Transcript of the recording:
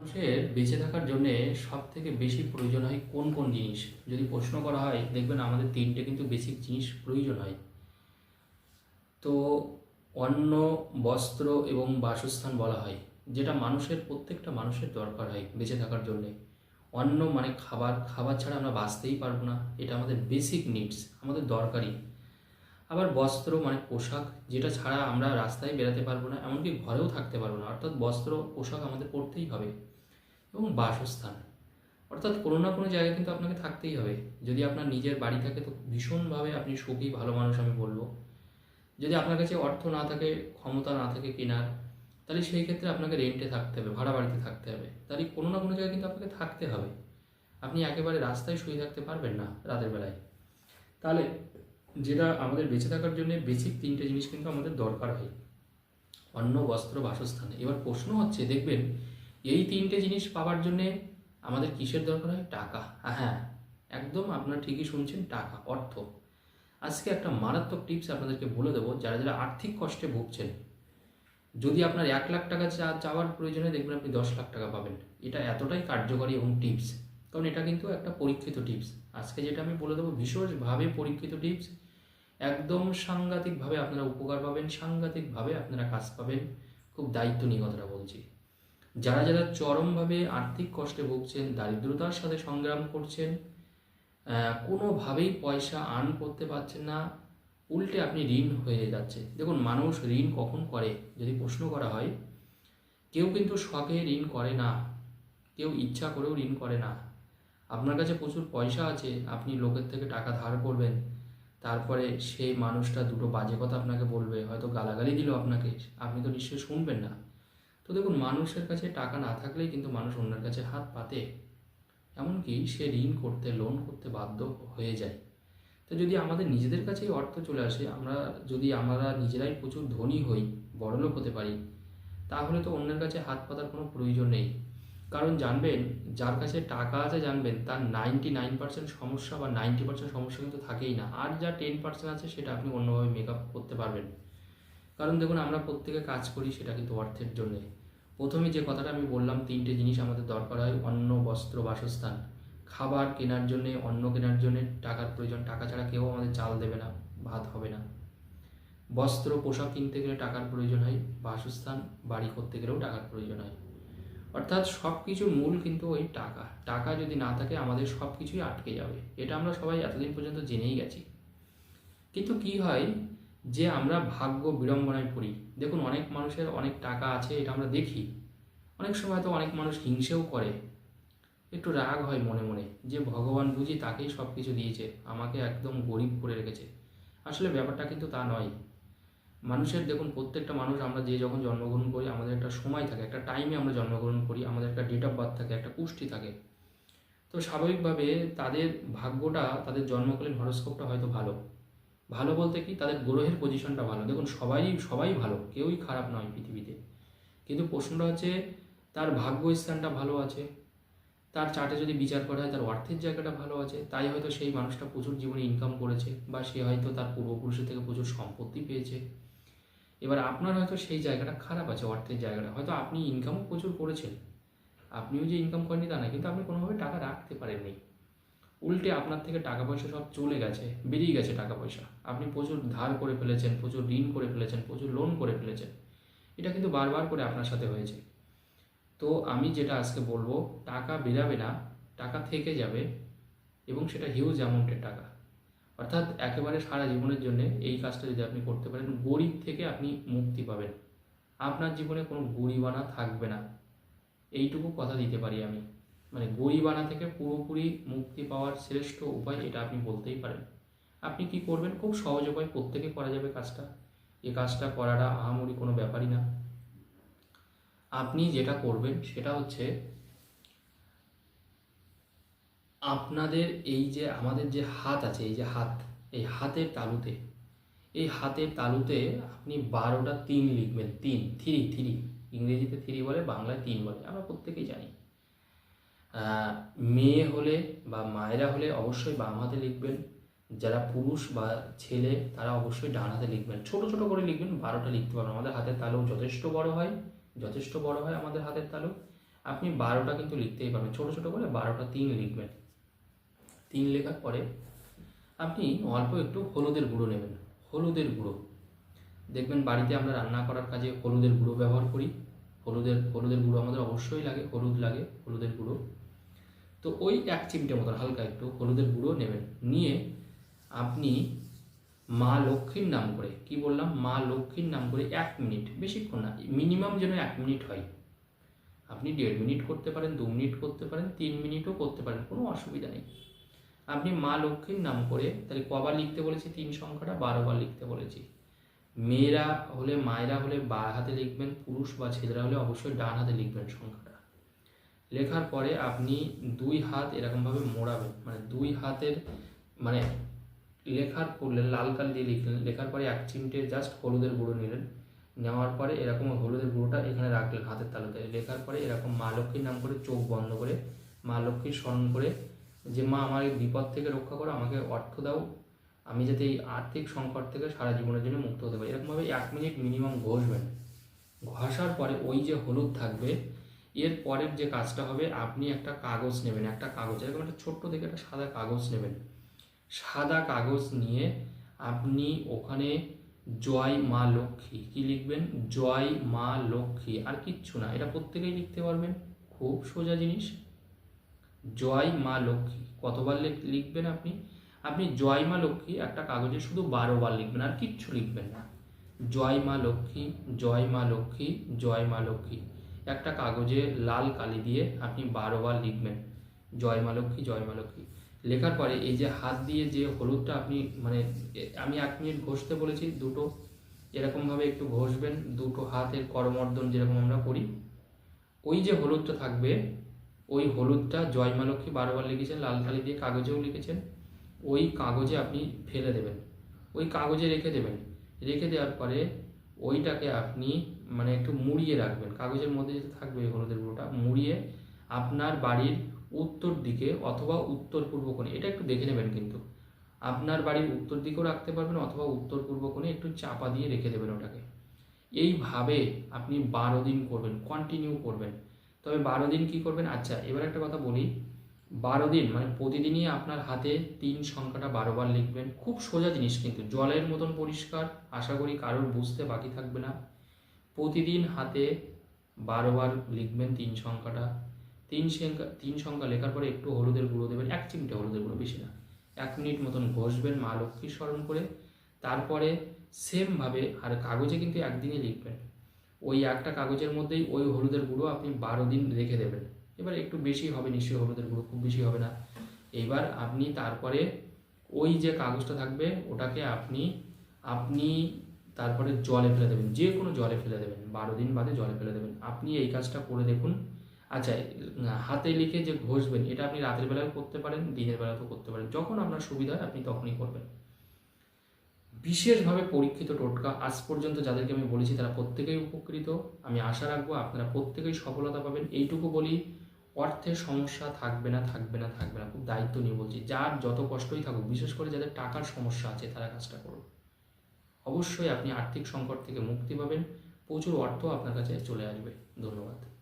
মানুষের বেঁচে থাকার জন্য সব থেকে বেশি প্রয়োজন হয় কোন কোন জিনিস? যদি প্রশ্ন করা হয়, দেখবেন আমাদের তিনটে কিন্তু বেসিক জিনিস প্রয়োজন হয়। তো অন্ন, বস্ত্র এবং বাসস্থান বলা হয়, যেটা মানুষের, প্রত্যেকটা মানুষের দরকার হয় বেঁচে থাকার জন্যে। অন্ন মানে খাবার খাবার ছাড়া আমরা বাঁচতেই পারব না, এটা আমাদের বেসিক নিডস আমাদের দরকারি আবার বস্ত্র মানে পোশাক, যেটা ছাড়া আমরা রাস্তায় বেরোতে পারব না, এমনকি ঘরেও থাকতে পারব না, অর্থাৎ বস্ত্র, পোশাক আমাদের পরতেই হবে। এবং বাসস্থান। অর্থাৎ কোনো না কোনো জায়গায় কিন্তু আপনাকে থাকতেই হবে। যদি আপনার নিজের বাড়ি থাকে তো ভীষণভাবে আপনি সুখী, ভালো মানুষ আমি বলব। যদি আপনার কাছে অর্থ না থাকে, ক্ষমতা না থাকে কেনার, তাহলে সেই ক্ষেত্রে আপনাকে রেন্টে থাকতে হবে, ভাড়া বাড়িতে থাকতে হবে। তাহলে কোনো না কোনো জায়গায় কিন্তু আপনাকে থাকতে হবে। আপনি একেবারে রাস্তায় শুয়ে থাকতে পারবেন না রাতের বেলায়। তাহলে যেটা আমাদের বেঁচে থাকার জন্য বেসিক তিনটে জিনিস কিন্তু আমাদের দরকার হয়। অন্ন, বস্ত্র, বাসস্থান। এবার প্রশ্ন হচ্ছে, দেখবেন এই তিনটে জিনিস পাওয়ার জন্যে আমাদের কিসের দরকার হয়? টাকা। হ্যাঁ একদম আপনারা ঠিকই শুনছেন, টাকা, অর্থ। আজকে একটা মারাত্মক টিপস আপনাদেরকে বলে দেবো, যারা যারা আর্থিক কষ্টে ভুগছেন। যদি আপনার এক লাখ টাকা চাওয়ার প্রয়োজনে দেখবেন আপনি দশ লাখ টাকা পাবেন। এটা এতটাই কার্যকরী এবং টিপস। কারণ এটা কিন্তু একটা পরীক্ষিত টিপস। আজকে যেটা আমি বলে দেবো, বিশেষভাবে পরীক্ষিত টিপস, একদম সাংঘাতিকভাবে আপনারা উপকার পাবেন, সাংঘাতিকভাবে আপনারা কাজ পাবেন। খুব দায়িত্ব নিয়ে কথাটা বলছি। যারা যারা চরমভাবে আর্থিক কষ্টে ভুগছেন, দারিদ্রতার সাথে সংগ্রাম করছেন কোনোভাবেই পয়সা আর্ন করতে পারছেন না, উল্টে আপনি ঋণ হয়ে যাচ্ছে দেখুন, মানুষ ঋণ কখন করে, যদি প্রশ্ন করা হয়, কেউ কিন্তু শখে ঋণ করে না, কেউ ইচ্ছা করেও ঋণ করে না। আপনার কাছে প্রচুর পয়সা আছে, আপনি লোকের থেকে টাকা ধার করবেন, তারপরে সেই মানুষটা দুটো বাজে কথা আপনাকে বলবে, হয়তো গালাগালি দিল আপনাকে, আপনি তো নিশ্চয়ই শুনবেন না। তো দেখুন, মানুষের কাছে টাকা না থাকলেই কিন্তু মানুষ অন্যের কাছে হাত পাতে। এমনকি সে ঋণ করতে লোন করতে বাধ্য হয়ে যায়। তো যদি আমাদের নিজেদের কাছেই অর্থ চলে আসে, আমরা যদি আমরা নিজেরাই প্রচুর ধনী হই, বড়লোক হতে পারি, তাহলে তো অন্যের কাছে হাত পাতার কোনো প্রয়োজন নেই। কারণ জানবেন, যার কাছে টাকা আছে জানবেন, তার নাইনটি নাইন পার্সেন্ট সমস্যা বা নাইনটি পার্সেন্ট সমস্যা কিন্তু থাকেই না। আর যা টেন পার্সেন্ট আছে, সেটা আপনি অন্যভাবে মেক আপ করতে পারবেন। কারণ দেখুন, আমরা প্রত্যেকে কাজ করি, সেটা কিন্তু অর্থের জন্যে। প্রথমে যে কথাটা আমি বললাম, তিনটে জিনিস আমাদের দরকার হয়। অন্ন, বস্ত্র, বাসস্থান। খাবার কেনার জন্যে, অন্ন কেনার জন্যে টাকার প্রয়োজন। টাকা ছাড়া কেউ আমাদের চাল দেবে না, ভাত হবে না। বস্ত্র, পোশাক কিনতে গেলে টাকার প্রয়োজন হয়। বাসস্থান, বাড়ি করতে গেলেও টাকার প্রয়োজন হয়। অর্থাৎ সব কিছুর মূল কিন্তু ওই টাকা। টাকা যদি না থাকে, আমাদের সব কিছুই আটকে যাবে। এটা আমরা সবাই এতদিন পর্যন্ত জেনেই গেছি। কিন্তু কি হয় যে আমরা ভাগ্য বিড়ম্বনায় পড়ি। দেখুন, অনেক মানুষের অনেক টাকা আছে, এটা আমরা দেখি। অনেক সময় তো অনেক মানুষ হিংসেও করে। একটু রাগ হয় মনে মনে যে ভগবান বুঝি তাকেই সব কিছু দিয়েছে, আমাকে একদম গরিব করে রেখেছে। আসলে ব্যাপারটা কিন্তু তা নয়। মানুষের দেখুন, প্রত্যেকটা মানুষ আমরা যে যখন জন্মগ্রহণ করি, আমাদের একটা সময় থাকে, একটা টাইমে আমরা জন্মগ্রহণ করি, আমাদের একটা ডেট অফ বার্থ থাকে, একটা পুষ্টি থাকে। তো স্বাভাবিকভাবে তাদের ভাগ্যটা, তাদের জন্মকালীন হরস্কোপটা হয়তো ভালো। ভালো বলতে কি? তাদের গ্রহের পজিশনটা ভালো। দেখুন, সবাই সবাই ভালো, কেউই খারাপ নয় পৃথিবীতে। কিন্তু প্রশ্নটা হচ্ছে, তার ভাগ্য স্থানটা ভালো আছে? তার চার্টে যদি বিচার করা হয়, তার অর্থের জায়গাটা ভালো আছে? তাই হয়তো সেই মানুষটা প্রচুর জীবনে ইনকাম করেছে, বা সে হয়তো তার পূর্বপুরুষের থেকে প্রচুর সম্পত্তি পেয়েছে। এবার আপনার হয়তো সেই জায়গাটা খারাপ আছে, অর্থের জায়গাটা। হয়তো আপনি ইনকামও প্রচুর করেছেন। আপনিও যে ইনকাম করেননি তা না কিন্তু আপনি কোনোভাবে টাকা রাখতে পারেননি। উল্টে আপনার থেকে টাকা পয়সা সব চলে গেছে, বেরিয়ে গেছে টাকা পয়সা আপনি প্রচুর ধার করে ফেলেছেন, প্রচুর ঋণ করে ফেলেছেন, প্রচুর লোন করে ফেলেছেন। এটা কিন্তু বারবার করে আপনার সাথে হয়েছে। তো আমি যেটা আজকে বলব, টাকা বেরাবে না, টাকা থেকে যাবে, এবং সেটা হিউজ অ্যামাউন্টের টাকা। অর্থাৎ একেবারে সারা জীবনের জন্য এই কাজটা যদি আপনি করতে পারেন, গরিব থেকে আপনি মুক্তি পাবেন। আপনার জীবনে কোনো গরিবানা থাকবে না। এইটুকু কথা দিতে পারি আমি। মানে গরিবানা থেকে পুরোপুরি মুক্তি পাওয়ার শ্রেষ্ঠ উপায় এটা আপনি বলতেই পারেন। আপনি কি করবেন? খুব সহজ উপায়, প্রত্যেকে করা যাবে কাজটা। এই কাজটা করাটা আহামরি কোনো ব্যাপারই না। আপনি যেটা করবেন সেটা হচ্ছে, আপনাদের এই যে, আমাদের যে হাত আছে, এই যে হাত, এই হাতের তালুতে, এই হাতের তালুতে আপনি বারোটা তিন লিখবেন, তিন, থ্রি থ্রি। ইংরেজিতে থ্রি বলে, বাংলায় তিন বলে। আমরা প্রত্যেকেই জানি। মেয়ে হলে বা মায়েরা হলে অবশ্যই বাম হাতে লিখবেন। যারা পুরুষ বা ছেলে, তারা অবশ্যই ডান হাতে লিখবেন। ছোট ছোট করে লিখবেন, বারোটা লিখতে পারবেন। আমাদের হাতের তালু যথেষ্ট বড় হয়, যথেষ্ট বড় হয় আমাদের হাতের তালু। আপনি বারোটা কিন্তু লিখতেই পারবেন। ছোটো ছোটো করে বারোটা তিন লিখবেন। তিন লেখার পরে আপনি অল্প একটু হলুদের গুঁড়ো নেবেন। হলুদের গুঁড়ো। দেখবেন বাড়িতে আমরা রান্না করার কাজে হলুদের গুঁড়ো ব্যবহার করি। হলুদের হলুদের গুঁড়ো আমাদের অবশ্যই লাগে, হলুদ লাগে, হলুদের গুঁড়ো। তো ওই এক চিমটে মতন হালকা একটু হলুদের গুঁড়ো নেবেন। নিয়ে আপনি মা লক্ষ্মীর নাম করে, কি বললাম? মা লক্ষ্মীর নাম করে এক মিনিট, বেশিক্ষণ না মিনিমাম যেন এক মিনিট হয়। আপনি দেড় মিনিট করতে পারেন, দু মিনিট করতে পারেন, তিন মিনিটও করতে পারেন, কোনো অসুবিধা নেই। আপনি মা লক্ষ্মীর নাম করে, তাহলে কবার লিখতে বলেছি তিন সংখ্যাটা, বারোবার লিখতে বলেছি। মেয়েরা হলে, মায়েরা হলে বা হাতে লিখবেন, পুরুষ বা ছেলেরা হলে অবশ্যই ডান হাতে লিখবেন সংখ্যাটা। লেখার পরে আপনি দুই হাত এরকমভাবে মোড়াবেন। মানে দুই হাতের মানে লেখার করলেন, লাল কাল দিয়ে লিখলেন। লেখার পরে এক চিমটে জাস্ট হলুদের গুঁড়ো নিলেন। নেওয়ার পরে এরকম হলুদের গুঁড়োটা এখানে রাখলেন হাতের তালুতে। লেখার পরে এরকম মা লক্ষ্মীর নাম করে চোখ বন্ধ করে, মা লক্ষ্মীর স্মরণ করে যে, মা, আমার এই বিপদ থেকে রক্ষা করো, আমাকে অর্থ দাও। আমি যাতে এই আর্থিক সংকট থেকে সারা জীবনের জন্য মুক্ত হতে পারি। এরকমভাবে এক মিনিট মিনিমাম ঘষবেন। ঘষার পরে ওই যে হলুদ থাকবে এর পরের যে কাজটা হবে, আপনি একটা কাগজ নেবেন, একটা কাগজ, এরকম একটা ছোট্ট থেকে একটা সাদা কাগজ নেবেন। সাদা কাগজ নিয়ে আপনি ওখানে জয় মা লক্ষ্মী, কি লিখবেন? জয় মা লক্ষ্মী, আর কিচ্ছু না, এটা প্রত্যেকেই লিখতে পারবেন, খুব সোজা জিনিস। জয় মা লক্ষ্মী, কতবার লিখবেন আপনি? আপনি জয় মা লক্ষ্মী একটা কাগজে শুধু বারো বার লিখবেন, আর কিচ্ছু লিখবেন না। জয় মা লক্ষ্মী, জয় মা লক্ষ্মী, জয় মা লক্ষ্মী। একটা কাগজে লাল কালি দিয়ে আপনি বারো বার লিখবেন। জয় মা লক্ষ্মী, জয় লেখার পরে এই যে হাত দিয়ে যে হলুদটা আপনি মানে আমি এক মিনিট ঘষতে বলেছি, দুটো। এরকমভাবে একটু ঘষবেন, দুটো হাতের করমর্দন যেরকম আমরা করি। ওই যে হলুদটা থাকবে, ওই হলুদটা জয় মা লক্ষ্মী বারবার লিখেছেন, লাল কালি দিয়ে কাগজেও লিখেছেন। ওই কাগজে আপনি ফেলে দেবেন। ওই কাগজে রেখে দেবেন। রেখে দেওয়ার পরে ওইটাকে আপনি মানে একটু মুড়িয়ে রাখবেন। কাগজের মধ্যে যেটা থাকবে হলুদের গুঁড়োটা, মুড়িয়ে আপনার বাড়ির উত্তর দিকে অথবা উত্তর পূর্ব কোণে, এটা একটু দেখে নেবেন কিন্তু। আপনার বাড়ির উত্তর দিকেও রাখতে পারবেন অথবা উত্তর পূর্ব কোণে একটু চাপা দিয়ে রেখে দেবেন ওটাকে। এইভাবে আপনি বারো দিন করবেন কন্টিনিউ করবেন। তবে বারো দিন কি করবেন? আচ্ছা এবার একটা কথা বলি। বারো দিন মানে প্রতিদিনই আপনার হাতে তিন সংখ্যাটা বারোবার লিখবেন। খুব সোজা জিনিস কিন্তু, জলের মতন পরিষ্কার, আশা করি কারোর বুঝতে বাকি থাকবে না। প্রতিদিন হাতে বারোবার লিখবেন তিন সংখ্যাটা। তিন সংখ্যা তিন সংখ্যা লেখার পরে একটু হলুদের গুঁড়ো দেবেন, এক চিমটে হলুদের গুঁড়ো, বেশি না। এক মিনিট মতন ঘষবেন মা লক্ষ্মীর স্মরণ করে। তারপরে সেমভাবে আর কাগজে কিন্তু একদিনই লিখবেন। ওই একটা কাগজের মধ্যেই ওই হলুদের গুঁড়ো আপনি বারো দিন রেখে দেবেন। এবার একটু বেশি হবে, নিশ্চয়ই হলুদের গুঁড়ো খুব বেশি হবে না। এবার আপনি তারপরে ওই যে কাগজটা থাকবে, ওটাকে আপনি আপনি তারপরে জলে ফেলে দেবেন, যে কোনো জলে ফেলে দেবেন, বারো দিন বাদে জলে ফেলে দেবেন। আপনি এই কাজটা করে দেখুন। আচ্ছা হাতে লিখে যে ঘষবেন, এটা আপনি রাতের বেলাও করতে পারেন, দিনের বেলাতেও করতে পারেন, যখন আপনার সুবিধা হয় আপনি তখনই করবেন। বিশেষভাবে পরীক্ষিত টোটকা, আজ পর্যন্ত যাদেরকে আমি বলেছি তারা প্রত্যেকেই উপকৃত। আমি আশা রাখব আপনারা প্রত্যেকেই সফলতা পাবেন। এইটুকু বলি অর্থের সমস্যা থাকবে না থাকবে না থাকবে না, খুব দায়িত্ব নিয়ে বলছি। যার যত কষ্টই থাকুক, বিশেষ করে যাদের টাকার সমস্যা আছে, তারা কাজটা করুন। অবশ্যই আপনি আর্থিক সংকট থেকে মুক্তি পাবেন। প্রচুর অর্থ আপনার কাছে চলে আসবে। ধন্যবাদ।